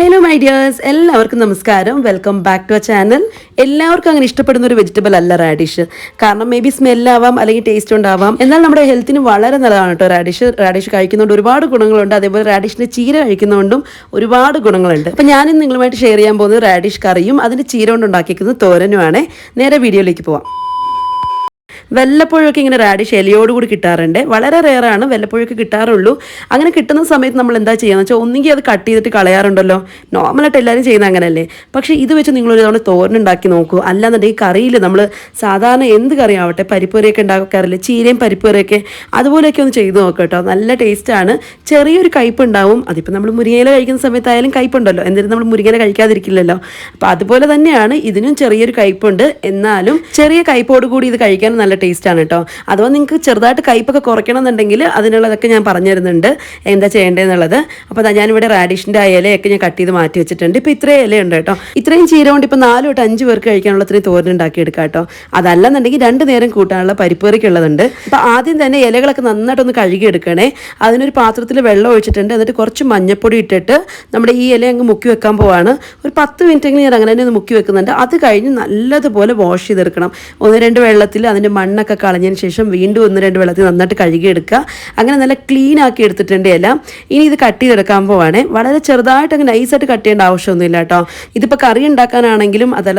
Hello my dears എല്ലാവർക്കും നമസ്കാരം. Welcome back to a channel എല്ലാവർക്കും അങ്ങനെ ഇഷ്ടപ്പെടുന്ന ഒരു വെജിറ്റബിൾ അല്ല റാഡിഷ് കാരണം മേ ബി സ്മെല്ലാവാം അല്ലെങ്കിൽ ടേസ്റ്റ് ഉണ്ടാവാം. എന്നാൽ നമ്മുടെ ഹെൽത്തിന് വളരെ നല്ലതാണ് കേട്ടോ റാഡിഷ് റാഡിഷ് കഴിക്കുന്നതുകൊണ്ട് ഒരുപാട് ഗുണങ്ങളുണ്ട്. അതേപോലെ റാഡിഷിന് ചീര കഴിക്കുന്നതുകൊണ്ടും ഒരുപാട് ഗുണങ്ങളുണ്ട്. അപ്പം ഞാനിന്ന് നിങ്ങളുമായിട്ട് ഷെയർ ചെയ്യാൻ പോകുന്നത് റാഡിഷ് കറിയും അതിന്റെ ചീര കൊണ്ട് ഉണ്ടാക്കിയിരിക്കുന്നത് തോരനുമാണ്. നേരെ വീഡിയോയിലേക്ക് പോവാം. വല്ലപ്പോഴൊക്കെ ഇങ്ങനെ റാഡിഷ് ഇലയോടുകൂടി കിട്ടാറുണ്ട്. വളരെ റെയറാണ് വല്ലപ്പോഴൊക്കെ കിട്ടാറുള്ളൂ. അങ്ങനെ കിട്ടുന്ന സമയത്ത് നമ്മൾ എന്താ ചെയ്യുക? വെച്ചാൽ ഒന്നുകിൽ അത് കട്ട് ചെയ്തിട്ട് കളയാറുണ്ടല്ലോ. നോർമലായിട്ട് എല്ലാവരും ചെയ്യുന്ന അങ്ങനെയല്ലേ പക്ഷേ ഇത് വെച്ച് നിങ്ങളൊരു തവണ തോരനുണ്ടാക്കി നോക്കൂ. അല്ലാന്നുണ്ടെങ്കിൽ കറിയിൽ നമ്മൾ സാധാരണ എന്ത് കറിയാവട്ടെ ആവട്ടെ പരിപ്പുവരെയൊക്കെ ഉണ്ടാക്കാറില്ല ചീരയും പരിപ്പുരയൊക്കെ അതുപോലെയൊക്കെ ഒന്ന് ചെയ്ത് നോക്കാം കേട്ടോ. നല്ല ടേസ്റ്റാണ് ചെറിയൊരു കയ്പ് ഉണ്ടാവും. അതിപ്പോൾ നമ്മൾ മുരിങ്ങയില കഴിക്കുന്ന സമയത്തായാലും കയ്പുണ്ടല്ലോ എന്നിട്ട് നമ്മൾ മുരിങ്ങയില കഴിക്കാതിരിക്കില്ലല്ലോ. അപ്പോൾ അതുപോലെ തന്നെയാണ് ഇതിനും ചെറിയൊരു കയ്പുണ്ട്. എന്നാലും ചെറിയ കയ്പോട് കൂടി ഇത് കഴിക്കാൻ നല്ല ടേസ്റ്റ് ആണ് കേട്ടോ അഥവാ നിങ്ങൾക്ക് ചെറുതായിട്ട് കയ്പൊക്കെ കുറയ്ക്കണമെന്നുണ്ടെങ്കിൽ അതിനുള്ളതൊക്കെ ഞാൻ പറഞ്ഞു തരുന്നുണ്ട് എന്താ ചെയ്യേണ്ടതെന്നുള്ളത്. അപ്പോൾ അതാ ഞാനിവിടെ റാഡിഷിന്റെ ഇലയൊക്കെ ഞാൻ കട്ട് ചെയ്ത് മാറ്റി വെച്ചിട്ടുണ്ട്. ഇപ്പോൾ ഇത്രയും ഇലയുണ്ട് കേട്ടോ ഇത്രയും ചീര കൊണ്ട് ഇപ്പോൾ നാല് തൊട്ട് അഞ്ച് പേർക്ക് കഴിക്കാനുള്ള ഇത്രയും തോരനുണ്ടാക്കി എടുക്കാം കേട്ടോ അതല്ലെന്നുണ്ടെങ്കിൽ രണ്ട് നേരം കൂട്ടാനുള്ള പരിപ്പേറിക്കുള്ളതുണ്ട് അപ്പോൾ ആദ്യം തന്നെ ഇലകളൊക്കെ നന്നായിട്ടൊന്ന് കഴുകി എടുക്കണേ അതിനൊരു പാത്രത്തിൽ വെള്ളം ഒഴിച്ചിട്ടുണ്ട്. എന്നിട്ട് കുറച്ച് മഞ്ഞപ്പൊടി ഇട്ടിട്ട് നമ്മുടെ ഈ ഇല അങ്ങ് മുക്കി വെക്കാൻ പോവാണ്. ഒരു പത്ത് മിനിറ്റെങ്കിലും ഞാൻ അങ്ങനെ തന്നെ മുക്കി വെക്കുന്നുണ്ട്. അത് കഴിഞ്ഞ് നല്ലതുപോലെ വാഷ് ചെയ്തെടുക്കണം. ഒന്ന് രണ്ട് വെള്ളത്തിൽ അതിന്റെ മണ്ണൊക്കെ കളഞ്ഞതിന് ശേഷം വീണ്ടും ഒന്ന് രണ്ട് വെള്ളത്തിൽ നന്നായിട്ട് കഴുകിയെടുക്കുക. അങ്ങനെ നല്ല ക്ലീൻ ആക്കി എടുത്തിട്ടുണ്ട് എല്ലാം ഇനി ഇത് കട്ട് ചെയ്തെടുക്കാൻ പോവാണേ. വളരെ ചെറുതായിട്ട് അങ്ങ് നൈസായിട്ട് കട്ട് ചെയ്യേണ്ട ആവശ്യമൊന്നുമില്ല കേട്ടോ. ഇതിപ്പോൾ കറി ഉണ്ടാക്കാനാണെങ്കിലും അതല്ല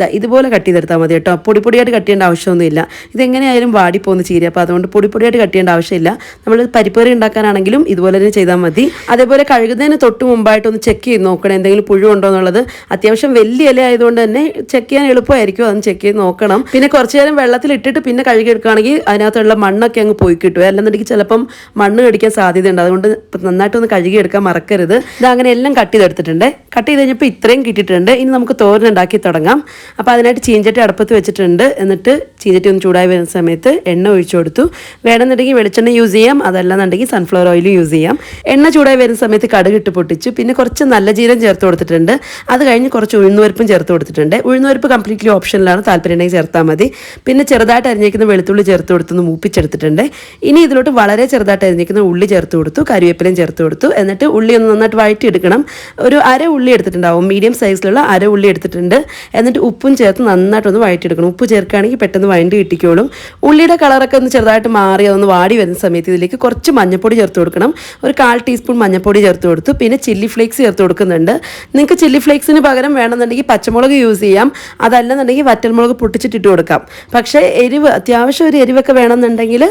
ദാ ഇതുപോലെ കട്ട് ചെയ്തെടുത്താൽ മതി കേട്ടോ. പൊടി പൊടിയായിട്ട് കട്ട് ചെയ്യേണ്ട ആവശ്യമൊന്നുമില്ല. ഇതെങ്ങനെയായാലും വാടിപ്പോകുന്ന ചീര അപ്പോൾ അതുകൊണ്ട് പൊടി പൊടിയായിട്ട് കട്ട് ചെയ്യേണ്ട ആവശ്യമില്ല. നമ്മൾ പരിപ്പറി ഉണ്ടാക്കാനാണെങ്കിലും ഇതുപോലെ തന്നെ ചെയ്താൽ മതി. അതേപോലെ കഴുകുന്നതിന് തൊട്ട് മുമ്പായിട്ട് ഒന്ന് ചെക്ക് ചെയ്ത് നോക്കണം. എന്തെങ്കിലും പുഴു ഉണ്ടോ എന്നുള്ളത്. അത്യാവശ്യം വലിയ ഇല ആയതുകൊണ്ട് തന്നെ ചെക്ക് ചെയ്യാൻ എളുപ്പമായിരിക്കും. അതൊന്ന് ചെക്ക് ചെയ്ത് നോക്കണം. പിന്നെ കുറച്ച് നേരം വെള്ളത്തിൽ ഇട്ടിട്ട് പിന്നെ കഴുകിയെടുക്കുകയാണെങ്കിൽ അതിനകത്തുള്ള മണ്ണൊക്കെ അങ്ങ് പോയി കിട്ടും. അല്ലെന്നുണ്ടെങ്കിൽ ചിലപ്പം മണ്ണ് കടിക്കാൻ സാധ്യതയുണ്ട്. അതുകൊണ്ട് നന്നായിട്ടൊന്ന് കഴുകിയെടുക്കാൻ മറക്കരുത്. ഇത് അങ്ങനെ എല്ലാം കട്ട് ചെയ്തെടുത്തിട്ടുണ്ട്. കട്ട് ചെയ്ത് കഴിഞ്ഞപ്പോൾ ഇത്രയും കിട്ടിയിട്ടുണ്ട്. ഇനി നമുക്ക് തോരനുണ്ടാക്കി തുടങ്ങാം. അപ്പോൾ അതിനായിട്ട് ചീഞ്ചട്ടി അടുപ്പത്ത് വെച്ചിട്ടുണ്ട്. എന്നിട്ട് ചീഞ്ചട്ടി ഒന്ന് ചൂടായി വരുന്ന സമയത്ത് എണ്ണ ഒഴിച്ചു കൊടുത്തു. വേണമെന്നുണ്ടെങ്കിൽ വെളിച്ചെണ്ണ യൂസ് ചെയ്യാം. അതല്ലാന്നുണ്ടെങ്കിൽ സൺഫ്ലവർ ഓയിൽ യൂസ് ചെയ്യാം. എണ്ണ ചൂടായി വരുന്ന സമയത്ത് കടുക് ഇട്ട് പൊട്ടിച്ചു. പിന്നെ കുറച്ച് നല്ല ജീരം ചേർത്ത് കൊടുത്തിട്ടുണ്ട്. അത് കഴിഞ്ഞ് കുറച്ച് ഉഴുന്നുവരപ്പും ചേർത്ത് കൊടുത്തിട്ടുണ്ട്. ഉഴുന്നുപരിപ്പ് കംപ്ലീറ്റ്ലി ഓപ്ഷനിലാണ് താല്പര്യം ഉണ്ടെങ്കിൽ ചേർത്താൽ മതി. പിന്നെ ചെറുതായിട്ട് അരിഞ്ഞേക്കുന്ന വെളുത്തുള്ളി ചേർത്ത് കൊടുത്തൊന്ന് മൂപ്പിച്ചെടുത്തിട്ടുണ്ട്. ഇനി ഇതിലോട്ട് വളരെ ചെറുതായിട്ട് അരിഞ്ഞേക്കുന്ന ഉള്ളി ചേർത്ത് കൊടുത്തു. കരുവേപ്പിലയും ചേർത്ത് കൊടുത്തു. എന്നിട്ട് ഉള്ളി ഒന്ന് നന്നായിട്ട് വഴറ്റി എടുക്കണം ഒരു അര ഉള്ളി എടുത്തിട്ടുണ്ടാവും. മീഡിയം സൈസിലുള്ള അര ഉള്ളി എടുത്തിട്ടുണ്ട്. എന്നിട്ട് ഉപ്പും ചേർത്ത് നന്നായിട്ടൊന്ന് വഴറ്റിയെടുക്കണം. ഉപ്പ് ചേർക്കുകയാണെങ്കിൽ പെട്ടെന്ന് വഴണ്ടി കിട്ടിക്കോളും. ഉള്ളിയുടെ കളറൊക്കെ ഒന്ന് ചെറുതായിട്ട് മാറി അതൊന്ന് വാടി വരുന്ന സമയത്ത് ഇതിലേക്ക് കുറച്ച് മഞ്ഞപ്പൊടി ചേർത്ത് കൊടുക്കണം. ഒരു കാൽ ടീസ്പൂൺ മഞ്ഞപ്പൊടി ചേർത്ത് കൊടുത്തു. പിന്നെ ചില്ലി ഫ്ലേക്സ് ചേർത്ത് കൊടുക്കുന്നുണ്ട്. നിങ്ങൾക്ക് ചില്ലി ഫ്ലേക്സിന് പകരം വേണമെന്നുണ്ടെങ്കിൽ പച്ചമുളക് യൂസ് ചെയ്യാം. അതല്ലെന്നുണ്ടെങ്കിൽ വറ്റൽമുളക് പൊട്ടിച്ചിട്ടിട്ട് കൊടുക്കാം. പക്ഷേ എരിവ് അത്യാവശ്യം ഒരു എരിവൊക്കെ വേണമെന്നുണ്ടെങ്കിൽ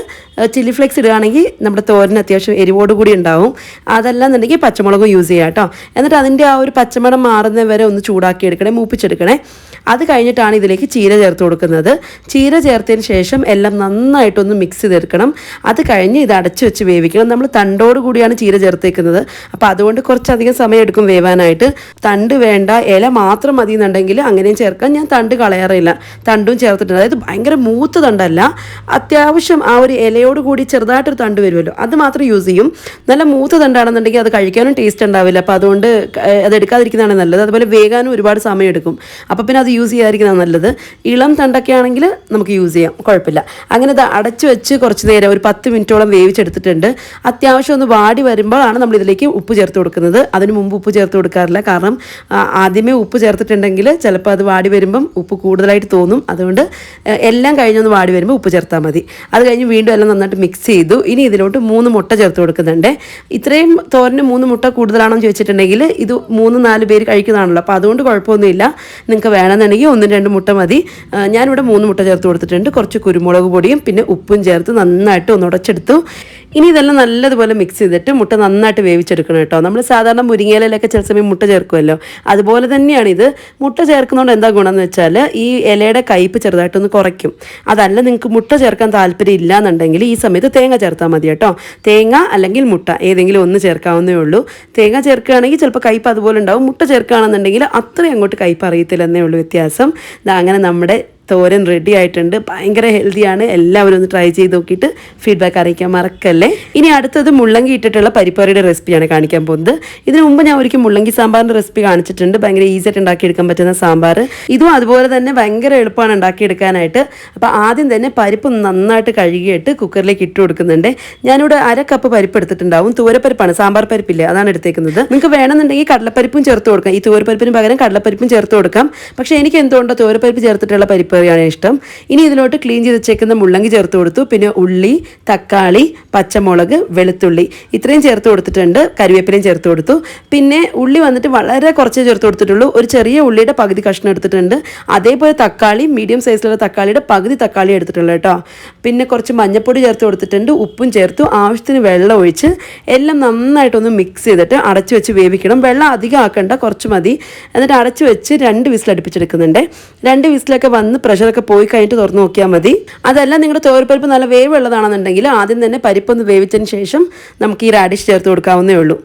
ചില്ലി ഫ്ലേക്സ് ഇടുകയാണെങ്കിൽ നമ്മുടെ തോരൻ അത്യാവശ്യം എരിവോട് കൂടി ഉണ്ടാവും. അതല്ലെന്നുണ്ടെങ്കിൽ പച്ചമുളകും യൂസ് ചെയ്യാം കേട്ടോ. എന്നിട്ട് അതിന്റെ ആ ഒരു പച്ചമണം മാറുന്ന വരെ ഒന്ന് ചൂടാക്കി എടുക്കണേ മൂപ്പിച്ചെടുക്കണേ. അത് കഴിഞ്ഞിട്ടാണ് ഇതിലേക്ക് ചീര ചേർത്ത് കൊടുക്കുന്നത്. ചീര ചേർത്തതിന് ശേഷം എല്ലാം നന്നായിട്ടൊന്ന് മിക്സ് ചെയ്തെടുക്കണം. അത് കഴിഞ്ഞ് ഇത് അടച്ചു വെച്ച് വേവിക്കണം. നമ്മൾ തണ്ടോട് കൂടിയാണ് ചീര ചേർത്തേക്കുന്നത്. അപ്പോൾ അതുകൊണ്ട് കുറച്ചധികം സമയം എടുക്കും വേവാനായിട്ട്. തണ്ട് വേണ്ട ഇല മാത്രം മതി എന്നുണ്ടെങ്കിൽ അങ്ങനെയും ചേർക്കാൻ ഞാൻ തണ്ട് കളയാറില്ല. തണ്ടും ചേർത്തിട്ടുണ്ട്. അതായത് ഭയങ്കര മൂത്ത് തണ്ടല്ല. അത്യാവശ്യം ആ ഒരു ഇലയോട് കൂടി ചെറുതായിട്ടൊരു തണ്ട് വരുമല്ലോ. അത് മാത്രം യൂസ് ചെയ്യും. നല്ല മൂത്ത് തണ്ടാണെന്നുണ്ടെങ്കിൽ അത് കഴിക്കാനും ടേസ്റ്റ് ഉണ്ടാവില്ല. അപ്പോൾ അതുകൊണ്ട് അത് എടുക്കാതിരിക്കുന്നതാണ് നല്ലത്. അതുപോലെ വേകാനും ഒരുപാട് സമയം എടുക്കും. അപ്പോൾ പിന്നെ അത് യൂസ് ചെയ്യാതിരിക്കുന്നതാണ് നല്ലത്. ഇളം തണ്ടൊക്കെ ആണെങ്കിൽ നമുക്ക് യൂസ് ചെയ്യാം. കുഴപ്പമില്ല. അങ്ങനെ ഇത് അടച്ചു വെച്ച് കുറച്ച് നേരം ഒരു പത്ത് മിനിറ്റോളം വേവിച്ചെടുത്തിട്ടുണ്ട്. അത്യാവശ്യം ഒന്ന് വാടി വരുമ്പോഴാണ് നമ്മൾ ഇതിലേക്ക് ഉപ്പ് ചേർത്ത് കൊടുക്കുന്നത്. അതിന് മുമ്പ് ഉപ്പ് ചേർത്ത് കൊടുക്കാറില്ല. കാരണം ആദ്യമേ ഉപ്പ് ചേർത്തിട്ടുണ്ടെങ്കിൽ ചിലപ്പോൾ അത് വാടി വരുമ്പം ഉപ്പ് കൂടുതലായിട്ട് തോന്നും. അതുകൊണ്ട് എല്ലാം കഴിഞ്ഞൊന്ന് വാടി വരുമ്പോൾ ഉപ്പ് ചേർത്താൽ മതി. അത് കഴിഞ്ഞ് വീണ്ടും എല്ലാം നന്നായിട്ട് മിക്സ് ചെയ്തു. ഇനി ഇതിലോട്ട് മൂന്ന് മുട്ട ചേർത്ത് കൊടുക്കുന്നുണ്ട്. ഇത്രയും തോരന് മൂന്ന് മുട്ട കൂടുതലാണോ എന്ന് ചോദിച്ചിട്ടുണ്ടെങ്കിൽ ഇത് മൂന്ന് നാല് പേര് കഴിക്കുന്നതാണല്ലോ. അപ്പോൾ അതുകൊണ്ട് കുഴപ്പമൊന്നുമില്ല. നിങ്ങൾക്ക് വേണമെന്നുണ്ടെങ്കിൽ ഒന്നും രണ്ട് മുട്ട മതി. ഞാനിവിടെ മൂന്ന് മുട്ട ചേർത്ത് കൊടുത്തിട്ടുണ്ട്. കുറച്ച് കുരുമുളക് പൊടിയും പിന്നെ ഉപ്പും ചേർത്ത് നന്നായിട്ട് ഒന്ന് ഉടച്ചെടുത്തു. ഇനി ഇതെല്ലാം നല്ലതുപോലെ മിക്സ് ചെയ്തിട്ട് മുട്ട നന്നായിട്ട് വേവിച്ചെടുക്കണം കേട്ടോ. നമ്മൾ സാധാരണ മുരിങ്ങയിലൊക്കെ ചില സമയം മുട്ട ചേർക്കുമല്ലോ. അതുപോലെ തന്നെയാണ് ഇത്. മുട്ട ചേർക്കുന്നതുകൊണ്ട് എന്താ ഗുണം എന്ന് വെച്ചാൽ ഈ ഇലയുടെ കയ്പ്പ് ചെറുതായിട്ടൊന്ന് കുറയ്ക്കും. അതല്ല നിങ്ങൾക്ക് മുട്ട ചേർക്കാൻ താല്പര്യം ഇല്ല എന്നുണ്ടെങ്കിൽ ഈ സമയത്ത് തേങ്ങ ചേർത്താൽ മതി കേട്ടോ. തേങ്ങ അല്ലെങ്കിൽ മുട്ട ഏതെങ്കിലും ഒന്ന് ചേർക്കാവുന്നേ ഉള്ളൂ. തേങ്ങ ചേർക്കുകയാണെങ്കിൽ ചിലപ്പോൾ കയ്പ്പ് അതുപോലെ ഉണ്ടാവും. മുട്ട ചേർക്കുകയാണെന്നുണ്ടെങ്കിൽ അത്രയും അങ്ങോട്ട് കയ്പ്പ് അറിയത്തില്ലെന്നേ ഉള്ളൂ വ്യത്യാസം. അങ്ങനെ നമ്മുടെ തോരൻ റെഡി ആയിട്ടുണ്ട്. ഭയങ്കര ഹെൽത്തിയാണ് എല്ലാവരും ഒന്ന് ട്രൈ ചെയ്ത് നോക്കിയിട്ട് ഫീഡ്ബാക്ക് അറിയിക്കാൻ മറക്കല്ലേ. ഇനി അടുത്തത് മുള്ളങ്കി ഇട്ടിട്ടുള്ള പരിപ്പറിയുടെ റെസിപ്പിയാണ് കാണിക്കാൻ പോകുന്നത്. ഇതിനു മുമ്പ് ഞാൻ ഒരിക്കൽ മുള്ളങ്കി സാമ്പാറിന്റെ റെസിപ്പി കാണിച്ചിട്ടുണ്ട്. ഭയങ്കര ഈസി ആയിട്ട് ഉണ്ടാക്കിയെടുക്കാൻ പറ്റുന്ന സാമ്പാർ ഇതും അതുപോലെ തന്നെ ഭയങ്കര എളുപ്പമാണ് ഉണ്ടാക്കിയെടുക്കാനായിട്ട്. അപ്പോൾ ആദ്യം തന്നെ പരിപ്പ് നന്നായിട്ട് കഴുകിയിട്ട് കുക്കറിലേക്ക് ഇട്ട് കൊടുക്കുന്നുണ്ട്. ഞാനിവിടെ അര കപ്പ് പരിപ്പ് എടുത്തിട്ടുണ്ടാവും. തൂരപ്പരിപ്പാണ് സാമ്പാർ പരിപ്പില്ലേ അതാണ് എടുത്തേക്കുന്നത്. നിങ്ങൾക്ക് വേണമെന്നുണ്ടെങ്കിൽ കടലപ്പരിപ്പും ചേർത്ത് കൊടുക്കാം. ഈ തൂരപ്പരിപ്പിന് പകരം കടലപ്പരിപ്പും ചേർത്ത് കൊടുക്കാം. പക്ഷേ എനിക്ക് എന്തുകൊണ്ടോ തൂരപ്പരിപ്പ് ചേർത്തിട്ടുള്ള പരിപ്പ്? കറിയാണ് ഇഷ്ടം ഇനി ഇതിലോട്ട് ക്ലീൻ ചെയ്ത് വെച്ചേക്കുന്ന മുള്ളങ്കി ചേർത്ത് കൊടുത്തു. പിന്നെ ഉള്ളി തക്കാളി പച്ചമുളക് വെളുത്തുള്ളി ഇത്രയും ചേർത്ത് കൊടുത്തിട്ടുണ്ട്. കരിവേപ്പിലയും ചേർത്ത് കൊടുത്തു. പിന്നെ ഉള്ളി വന്നിട്ട് വളരെ കുറച്ചേ ചേർത്ത് കൊടുത്തിട്ടുള്ളൂ. ഒരു ചെറിയ ഉള്ളിയുടെ പകുതി കഷ്ണം എടുത്തിട്ടുണ്ട്. അതേപോലെ തക്കാളി മീഡിയം സൈസിലുള്ള തക്കാളിയുടെ പകുതി തക്കാളി എടുത്തിട്ടുള്ളൂ കേട്ടോ. പിന്നെ കുറച്ച് മഞ്ഞൾപ്പൊടി ചേർത്ത് കൊടുത്തിട്ടുണ്ട്. ഉപ്പും ചേർത്തു. ആവശ്യത്തിന് വെള്ളം ഒഴിച്ച് എല്ലാം നന്നായിട്ടൊന്ന് മിക്സ് ചെയ്തിട്ട് അടച്ചു വെച്ച് വേവിക്കണം. വെള്ളം അധികം ആക്കണ്ട. കുറച്ച് മതി. എന്നിട്ട് അടച്ചു വെച്ച് രണ്ട് വിസിൽ അടുപ്പിച്ചെടുക്കുന്നുണ്ട് രണ്ട് വിസിലൊക്കെ വന്ന് പ്രഷറൊക്കെ പോയി കഴിഞ്ഞിട്ട് തുറന്ന് നോക്കിയാൽ മതി. അതല്ല നിങ്ങളുടെ തോരപ്പരിപ്പ് നല്ല വേവുള്ളതാണെന്നുണ്ടെങ്കിൽ ആദ്യം തന്നെ പരിപ്പൊന്ന് വേവിച്ചതിന് ശേഷം നമുക്ക് ഈ റാഡിഷ് ചേർത്ത് കൊടുക്കാവുന്നേ ഉള്ളൂ.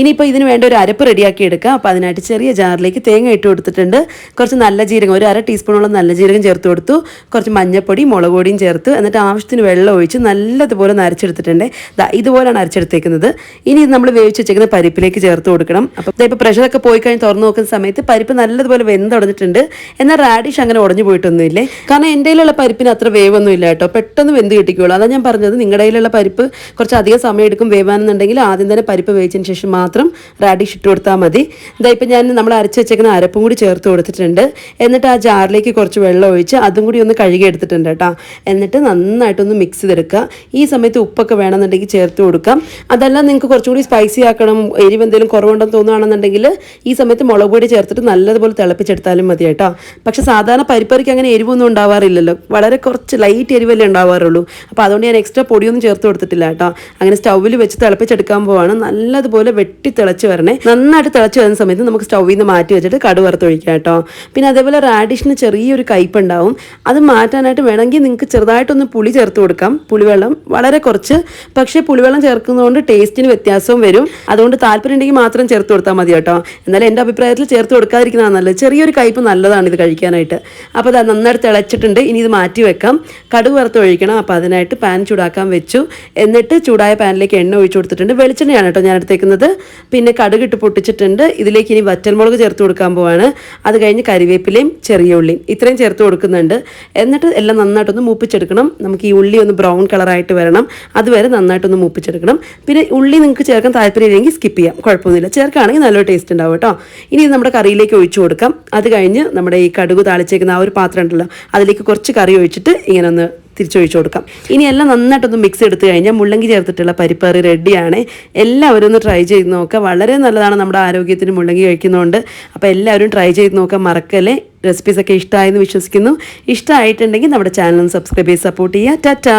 ഇനിയിപ്പോൾ ഇതിന് വേണ്ട ഒരു അരപ്പ് റെഡിയാക്കി എടുക്കാം. അപ്പോൾ അതിനായിട്ട് ചെറിയ ജാറിലേക്ക് തേങ്ങ ഇട്ട് കൊടുത്തിട്ടുണ്ട്. കുറച്ച് നല്ല ജീരകം ഒരു അര ടീസ്പൂണോളം നല്ല ജീരകം ചേർത്ത് കൊടുത്തു. കുറച്ച് മഞ്ഞപ്പൊടി മുളക് പൊടിയും ചേർത്ത് എന്നിട്ട് ആവശ്യത്തിന് വെള്ളം ഒഴിച്ച് നല്ലതുപോലെ നരച്ചെടുത്തിട്ടുണ്ട്. ദാ ഇതുപോലെയാണ് അരച്ചെടുത്തേക്കുന്നത്. ഇനി നമ്മൾ വേവിച്ച് വെച്ചേക്കുന്ന പരിപ്പിലേക്ക് ചേർത്ത് കൊടുക്കണം. അപ്പോൾ ഇപ്പോൾ പ്രഷറൊക്കെ പോയി കഴിഞ്ഞ് തുറന്നു നോക്കുന്ന സമയത്ത് പരിപ്പ് നല്ലതുപോലെ വെന്തുടഞ്ഞിട്ടുണ്ട്. എന്നാൽ റാഡിഷ് അങ്ങനെ ഉടഞ്ഞു പോയിട്ടൊന്നുമില്ലേ കാരണം എന്റെ കയ്യിലുള്ള പരിപ്പിന് അത്ര വേവൊന്നും ഇല്ല കേട്ടോ. പെട്ടെന്ന് വെന്ത് കിട്ടിക്കോളൂ. അതാണ് ഞാൻ പറഞ്ഞത്. നിങ്ങളുടെ കയ്യിലുള്ള പരിപ്പ് കുറച്ച് അധികം സമയം എടുക്കും വേവാനെന്നുണ്ടെങ്കിൽ ആദ്യം തന്നെ പരിപ്പ് വേവിച്ചതിന് ശേഷം മാത്രം റാഡിഷ് ഇട്ട് കൊടുത്താൽ മതി. ഇതാ ഇപ്പം ഞാൻ നമ്മൾ അരച്ച് വെച്ചേക്കുന്ന അരപ്പും കൂടി ചേർത്ത് കൊടുത്തിട്ടുണ്ട്. എന്നിട്ട് ആ ജാറിലേക്ക് കുറച്ച് വെള്ളം ഒഴിച്ച് അതും കൂടി ഒന്ന് കഴുകി എടുത്തിട്ടുണ്ട് കേട്ടോ. എന്നിട്ട് നന്നായിട്ടൊന്ന് മിക്സ് ചെയ്തെടുക്കുക. ഈ സമയത്ത് ഉപ്പൊക്കെ വേണമെന്നുണ്ടെങ്കിൽ ചേർത്ത് കൊടുക്കാം. അതെല്ലാം നിങ്ങൾക്ക് കുറച്ചുകൂടി സ്പൈസി ആക്കണം എരിവ് എന്തെങ്കിലും കുറവുണ്ടെന്ന് തോന്നുകയാണെന്നുണ്ടെങ്കിൽ ഈ സമയത്ത് മുളക് പൊടി ചേർത്തിട്ട് നല്ലതുപോലെ തിളപ്പിച്ചെടുത്താലും മതി കേട്ടോ. പക്ഷെ സാധാരണ പരിപ്പറിക്ക് അങ്ങനെ എരിവൊന്നും ഉണ്ടാവാറില്ലല്ലോ. വളരെ കുറച്ച് ലൈറ്റ് എരിവല്ലേ ഉണ്ടാവാറുള്ളൂ. അപ്പോൾ അതുകൊണ്ട് ഞാൻ എക്സ്ട്രാ പൊടിയൊന്നും ചേർത്ത് കൊടുത്തിട്ടില്ല കേട്ടോ. അങ്ങനെ സ്റ്റൗവിൽ വെച്ച് തിളപ്പിച്ചെടുക്കാൻ പോവാണ്. നല്ലതുപോലെ വെട്ടി തിളച്ച് വരണേ. നന്നായിട്ട് തിളച്ച് വരുന്ന സമയത്ത് നമുക്ക് സ്റ്റൗവിൽ നിന്ന് മാറ്റി വെച്ചിട്ട് കടു വറുത്തൊഴിക്കാം കേട്ടോ. പിന്നെ അതേപോലെ റാഡിഷിന് ചെറിയൊരു കയ്പ് ഉണ്ടാവും അത് മാറ്റാനായിട്ട് വേണമെങ്കിൽ നിങ്ങൾക്ക് ചെറുതായിട്ടൊന്ന് പുളി ചേർത്ത് കൊടുക്കാം. പുളിവെള്ളം വളരെ കുറച്ച്. പക്ഷേ പുളിവെള്ളം ചേർക്കുന്നതുകൊണ്ട് ടേസ്റ്റിന് വ്യത്യാസവും വരും. അതുകൊണ്ട് താല്പര്യം ഉണ്ടെങ്കിൽ മാത്രം ചേർത്ത് കൊടുത്താൽ മതി കേട്ടോ. എന്നാലും എന്റെ അഭിപ്രായത്തിൽ ചേർത്ത് കൊടുക്കാതിരിക്കുന്നതാണ് നല്ലത്. ചെറിയൊരു കയ്പ് നല്ലതാണ് ഇത് കഴിക്കാനായിട്ട്. അപ്പോൾ അത് നന്നായിട്ട് തിളച്ചിട്ടുണ്ട്. ഇനി ഇത് മാറ്റി വെക്കാം. കടുക് വറുത്ത് ഒഴിക്കണം അപ്പോൾ അതിനായിട്ട് പാൻ ചൂടാക്കാൻ വെച്ചു. എന്നിട്ട് ചൂടായ പാനിലേക്ക് എണ്ണ ഒഴിച്ചു കൊടുത്തിട്ടുണ്ട്. വെളിച്ചെണ്ണയാണ് കേട്ടോ ഞാൻ എടുത്തേക്കുന്നത്. പിന്നെ കടുക് ഇട്ട് പൊട്ടിച്ചിട്ടുണ്ട്. ഇതിലേക്ക് ഇനി വറ്റൽമുളക് ചേർത്ത് കൊടുക്കാൻ പോവാണ്. അത് കഴിഞ്ഞ് കരിവേപ്പിലയും ചെറിയ ഉള്ളിയും. ഇത്രയും ചേർത്ത് കൊടുക്കുന്നുണ്ട്. എന്നിട്ട് എല്ലാം നന്നായിട്ടൊന്ന് മൂപ്പിച്ചെടുക്കണം. നമുക്ക് ഈ ഉള്ളി ഒന്ന് ബ്രൗൺ കളറായിട്ട് വരണം. അതുവരെ നന്നായിട്ടൊന്ന് മൂപ്പിച്ചെടുക്കണം. പിന്നെ ഉള്ളി നിങ്ങൾക്ക് ചേർക്കാൻ താല്പര്യമില്ലെങ്കിൽ സ്കിപ്പ് ചെയ്യാം. കുഴപ്പമൊന്നുമില്ല. ചേർക്കുകയാണെങ്കിൽ നല്ലൊരു ടേസ്റ്റ് ഉണ്ടാവും കേട്ടോ. ഇനി ഇത് നമ്മുടെ കറിയിലേക്ക് ഒഴിച്ചു കൊടുക്കാം. അത് കഴിഞ്ഞ് നമ്മുടെ ഈ കടുക് താളിച്ചേക്കുന്ന ആ ഒരു പാത്രം അതിലേക്ക് കുറച്ച് കറി ഒഴിച്ചിട്ട് ഇങ്ങനെ ഒന്ന് തിരിച്ചൊഴിച്ചു കൊടുക്കാം. ഇനി എല്ലാം നന്നായിട്ടൊന്ന് മിക്സ് എടുത്തു കഴിഞ്ഞാൽ മുള്ളങ്കി ചേർത്തിട്ടുള്ള പരിപ്പറി റെഡിയാണ് എല്ലാവരും ഒന്ന് ട്രൈ ചെയ്ത് നോക്കുക വളരെ നല്ലതാണ് നമ്മുടെ ആരോഗ്യത്തിന് മുള്ളങ്കി കഴിക്കുന്നതുകൊണ്ട് അപ്പോൾ എല്ലാവരും ട്രൈ ചെയ്ത് നോക്കാൻ മറക്കല്ലേ. റെസിപ്പീസൊക്കെ ഇഷ്ടമായെന്ന് വിശ്വസിക്കുന്നു. ഇഷ്ടമായിട്ടുണ്ടെങ്കിൽ നമ്മുടെ ചാനൽ സബ്സ്ക്രൈബ് ചെയ്ത് സപ്പോർട്ട് ചെയ്യുക. ടാറ്റാ